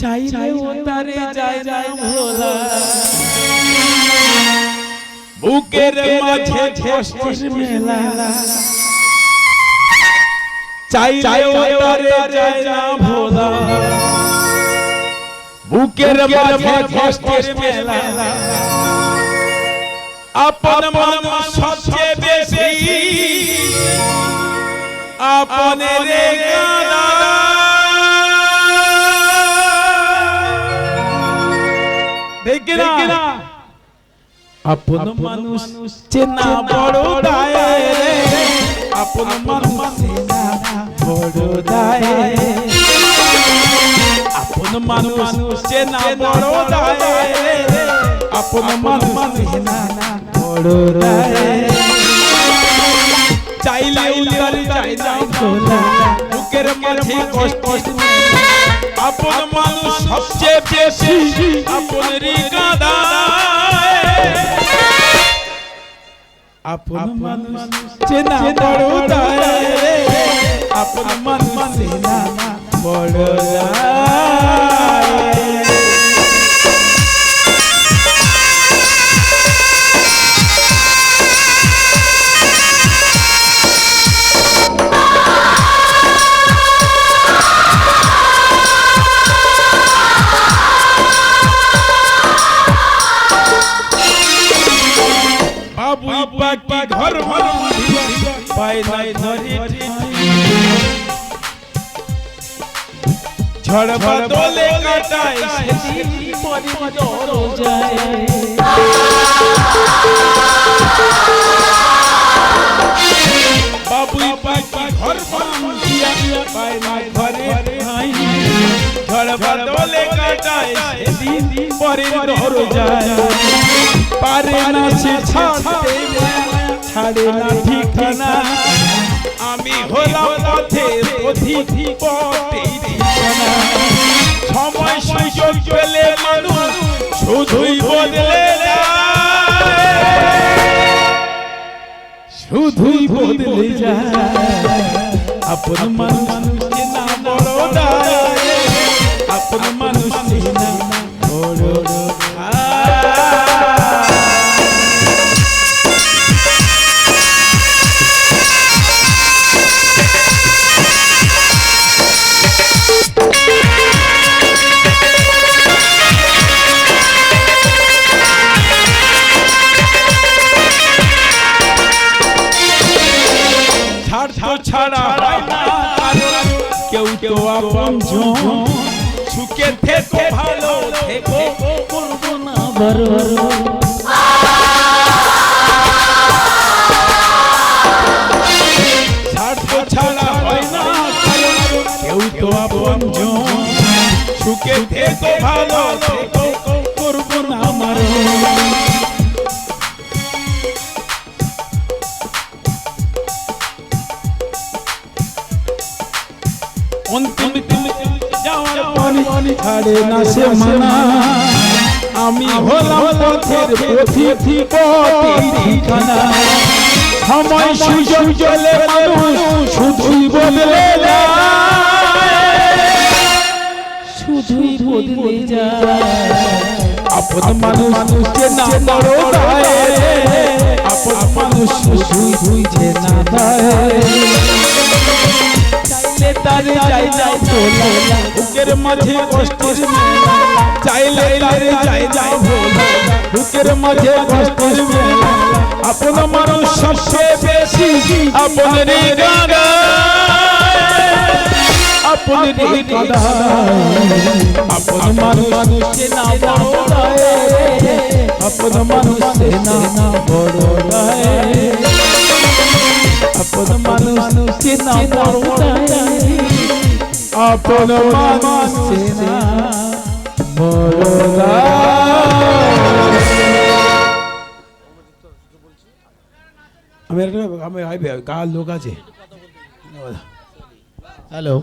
চাইলে ও তারে যায় না ভোলা। বুকের মাঝে কষ্টের মেলা। চাইলে ও তারে যায় না ভোলা। বুকের মাঝে কষ্টের মেলা। আপন মানুষ সবচেয়ে বেশি। আপনে রে গানা আপন মানুষ চেনা বড় দায়। আপন মানুষ চেনা বড় দায়। আপন মানুষ চেনা বড় দায়। আপন মানুষ চেনা বড় দায়। চাইলে চাই ভোলা বুকের মাঝে কষ্ট আপন মানুষ সবচেয়ে বেশি আপন রে আপন মানুষ চেনা বড় দায় আপন মানুষ চেনা বড় দায় পাকি ঘর পায় নাই ধরে। ঝড় বাদলে কাটায় সেদিন পরিমল যায়। বাবু পাকি ঘর দিয়া পায় নাই যায়। পারে না সে ছাড়তে ছাড়ে না ঠিকানা। আমি হলাম পথে পথিক পথে ঠিকানা সময় সুযোগ পেলে মানুষ শুধুই বদলে শুধুই বদলে যায়। আপন মানুষ না বড় আপন মানুষ ছাড় কেউ কেউ আপন সুখে থেকো ভালো থেকো। করব না বড় ছাড় তো ছাড়া হয় না। কেউ তো আপন সুখে থেকো ভালো থেকো। অন্তিম যাওয়ার পরে ছাড়ে না সে মানা। আমি হলাম পথের পথি ঠিকানা সময় সুযোগ চলে মানুষ শুধুই বদলে যায়। শুধুই বদলে যায়। আপন মানুষ মানুষকে না বড় আপন মানুষ শুধুই বুঝে না দায় তারে যাই যাও তোলা। বুকের মাঝে কষ্টের মেলা। চাইলে তারে যাই যাও ভোলা বুকের মাঝে কষ্টের মেলা। আপন মানুষ সবচেয়ে বেশি আপন রে গানা আপন রে গানা আপন মানুষ না বড় আপন মানুষ না বড় আপন মানুষ চেনা বড় আপন আমি একটা আমি কার লোক আছে? হ্যালো।